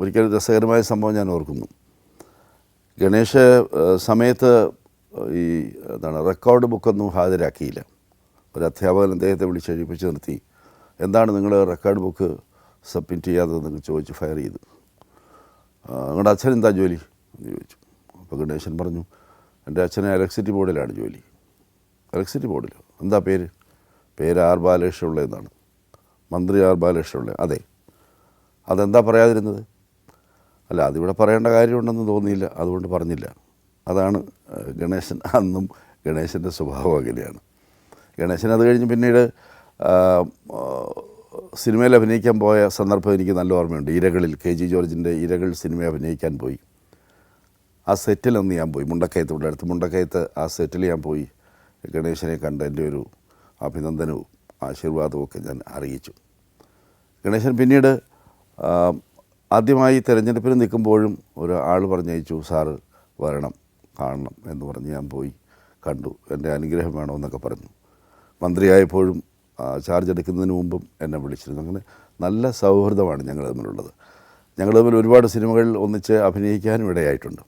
ഒരിക്കൽ രസകരമായ സംഭവം ഞാൻ ഓർക്കുന്നു. ഏഹ്, സമയത്ത് ഈ എന്താണ് റെക്കോർഡ് ബുക്കൊന്നും ഹാജരാക്കിയില്ല. ഒരു അധ്യാപകൻ അദ്ദേഹത്തെ വിളിച്ച് എഴുപ്പിച്ച് നിർത്തി. എന്താണ് നിങ്ങൾ റെക്കോർഡ് ബുക്ക് സബ്മിറ്റ് ചെയ്യാത്തത് നിങ്ങൾ ചോദിച്ച് ഫയർ ചെയ്തു. നിങ്ങളുടെ അച്ഛൻ എന്താ ജോലി? എന്ന് ചോദിച്ചു. അപ്പോൾ ഗണേശൻ പറഞ്ഞു എന്റെ അച്ഛനെ ഇലക്ട്രിസിറ്റി ബോർഡിലാണ് ജോലി. ഇലക്ട്രിസിറ്റി ബോർഡിലോ? എന്താ പേര്? പേര് ആർ ബാലകൃഷ്ണ എന്നാണ് മന്ത്രി ആർ ബാലകൃഷ്ണ ഉള്ളത് അതെ. അതെന്താ പറയാതിരുന്നത്? അല്ല അതിവിടെ പറയേണ്ട കാര്യമുണ്ടെന്ന് തോന്നിയില്ല. അതുകൊണ്ട് പറഞ്ഞില്ല. അതാണ് ഗണേശൻ അന്നും ഗണേശന്റെ സ്വഭാവം അങ്ങനെയാണ്. ഗണേശൻ അത് കഴിഞ്ഞ് പിന്നീട് സിനിമയിൽ അഭിനയിക്കാൻ പോയ സന്ദർഭം എനിക്ക് നല്ല ഓർമ്മയുണ്ട്. ഇരകളിൽ കെ ജി ജോർജിന്റെ ഇരകൾ സിനിമ അഭിനയിക്കാൻ പോയി. ആ സെറ്റിൽ അന്ന് ഞാൻ പോയി. മുണ്ടക്കയത്ത് ഇവിടെ അടുത്ത് മുണ്ടക്കയത്ത് ആ സെറ്റിൽ ഞാൻ പോയി. ഗണേശനെ കണ്ട് എന്റെ ഒരു അഭിനന്ദനവും ആശീർവാദവും ഒക്കെ ഞാൻ അറിയിച്ചു. ഗണേശൻ പിന്നീട് ആദ്യമായി തിരഞ്ഞെടുപ്പിന് നിൽക്കുമ്പോഴും ഒരാൾ പറഞ്ഞയച്ചു സാറ് വരണം കാണണം എന്ന് പറഞ്ഞ് ഞാൻ പോയി കണ്ടു. എന്റെ അനുഗ്രഹം വേണമെന്നൊക്കെ പറഞ്ഞു. മന്ത്രിയായപ്പോഴും ചാർജ് എടുക്കുന്നതിന് മുമ്പും എന്നെ വിളിച്ചിരുന്നു. അങ്ങനെ നല്ല സൗഹൃദമാണ് ഞങ്ങൾ തമ്മിലുള്ളത്. ഞങ്ങൾ തമ്മിൽ ഒരുപാട് സിനിമകളിൽ ഒന്നിച്ച് അഭിനയിക്കാനും ഇടയായിട്ടുണ്ട്.